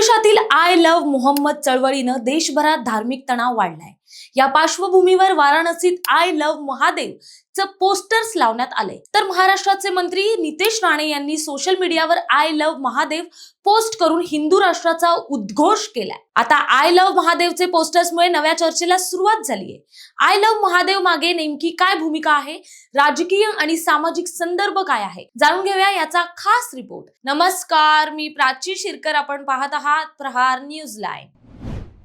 प्रदेशातील I love Mohammed चळवळीनं देशभरात धार्मिक तणाव वाढलाय. या पार्श्वभूमीवर वाराणसीत आय लव्ह महादेव च पोस्टर्स लावण्यात आले तर महाराष्ट्राचे मंत्री नितेश राणे यांनी सोशल मीडियावर आय लव्ह महादेव पोस्ट करून हिंदू राष्ट्राचा उद्घोष केलाय. आता आय लव्ह महादेवचे पोस्टर्समुळे नव्या चर्चेला सुरुवात झालीय. आय लव्ह महादेव मागे नेमकी काय भूमिका आहे? राजकीय आणि सामाजिक संदर्भ काय आहे? जाणून घेऊया याचा खास रिपोर्ट नमस्कार मी प्राची शिरकर. आपण पाहत आहात प्रहार न्यूज लाईन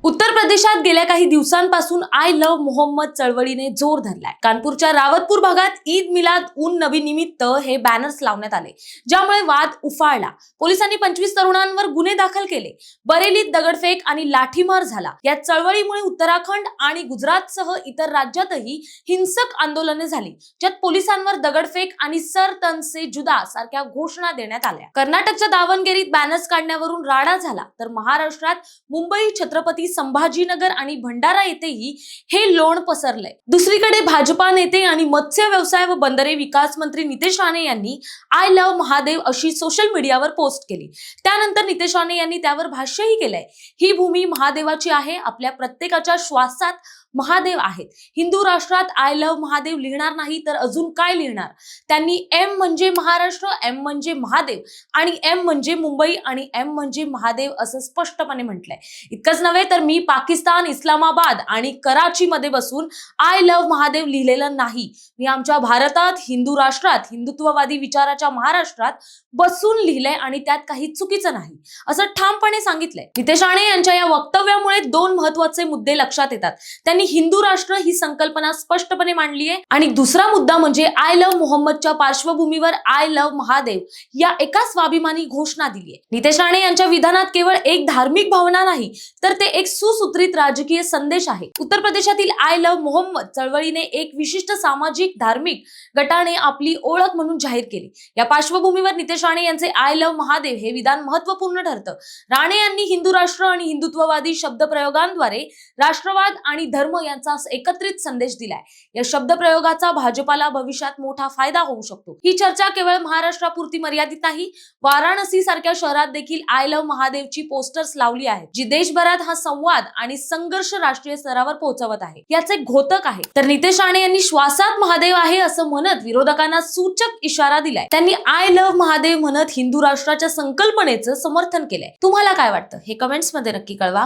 उत्तर प्रदेशात गेल्या काही दिवसांपासून आय लव्ह मोहम्मद चळवळीने जोर धरलाय. कानपूरच्या रावतपूर भागात ईद मिलाद उन नवी निमित्त हे बॅनर्स लावण्यात आले. ज्यामुळे वाद उफाळला. पोलिसांनी पंचवीस तरुणांवर गुन्हे दाखल केले. बरेलीत दगडफेक आणि लाठीमार झाला. या चळवळीमुळे उत्तराखंड आणि गुजरातसह इतर राज्यातही हिंसक आंदोलने झाली ज्यात पोलिसांवर दगडफेक आणि सर तन से जुदा सारख्या घोषणा देण्यात आल्या. कर्नाटकच्या दावणगेरीत बॅनर्स काढण्यावरून राडा झाला. तर महाराष्ट्रात मुंबई छत्रपती संभाजीनगर आणि भंडारा येथेही हे लोण पसरलंय. दुसरीकडे भाजपा नेते आणि मत्स्य व्यवसाय व बंदरे विकास मंत्री नितेश राणे यांनी आय लव्ह महादेव अशी सोशल मीडियावर पोस्ट केली. त्यानंतर नितेश राणे यांनी त्यावर भाष्यही केलंय. ही भूमी महादेवाची आहे आपल्या प्रत्येकाच्या श्वासात महादेव आहेत. हिंदू राष्ट्रात आय लव्ह महादेव लिहिणार नाही तर अजून काय लिहिणार? त्यांनी एम म्हणजे महाराष्ट्र एम म्हणजे महादेव आणि एम म्हणजे मुंबई आणि एम म्हणजे महादेव असं स्पष्टपणे म्हटलंय. इतकंच नव्हे तर मी पाकिस्तान इस्लामाबाद आणि कराची मध्ये बसून आय लव्ह महादेव लिहिलेलं नाही. मी आमच्या भारतात हिंदू राष्ट्रात हिंदुत्ववादी विचाराच्या महाराष्ट्रात बसून लिहिलंय आणि त्यात काही चुकीचं नाही. असं ठामपणे सांगितलंय. हितेश राणे यांच्या या वक्तव्य यामुळे दोन महत्त्वाचे मुद्दे लक्षात येतात. त्यांनी हिंदू राष्ट्र ही संकल्पना स्पष्टपणे मांडली आहे. आणि दुसरा मुद्दा म्हणजे आय लव्ह मोहम्मदच्या पार्श्वभूमीवर आय लव्ह महादेव या एका स्वाभिमानी घोषणा दिली आहे. नितेश राणे यांच्या विधानात केवळ एक धार्मिक भावना नाही तर ते एक सुसूत्रित राजकीय संदेश आहे. उत्तर प्रदेशातील आय लव्ह मोहम्मद चळवळीने एक विशिष्ट सामाजिक धार्मिक गटाने आपली ओळख म्हणून जाहीर केली. या पार्श्वभूमीवर नितेश राणे यांचे आय लव्ह महादेव हे विधान महत्त्वपूर्ण ठरतं. राणे यांनी हिंदू राष्ट्र आणि हिंदुत्ववादी शब्दप्रयोगांद्वारे राष्ट्रवाद आणि धर्म यांचा एकत्रित संदेश दिलाय. या शब्दप्रयोगाचा भाजपाला भविष्यात मोठा फायदा होऊ शकतो. ही चर्चा केवळ महाराष्ट्रापुरती मर्यादित नाही वाराणसी सारख्या शहरात देखील आय लव्ह महादेवची पोस्टर्स लावली आहेत जी देशभरात हा संवाद आणि संघर्ष राष्ट्रीय स्तरावर पोहोचवत आहे. याचे घोतक आहे. तर नितेश राणे यांनी श्वासात महादेव आहे असं म्हणत विरोधकांना सूचक इशारा दिलाय. त्यांनी आय लव्ह महादेव म्हणत हिंदू राष्ट्राच्या संकल्पनेचं समर्थन केलंय. तुम्हाला काय वाटतं? हे कमेंट्समध्ये नक्की कळवा.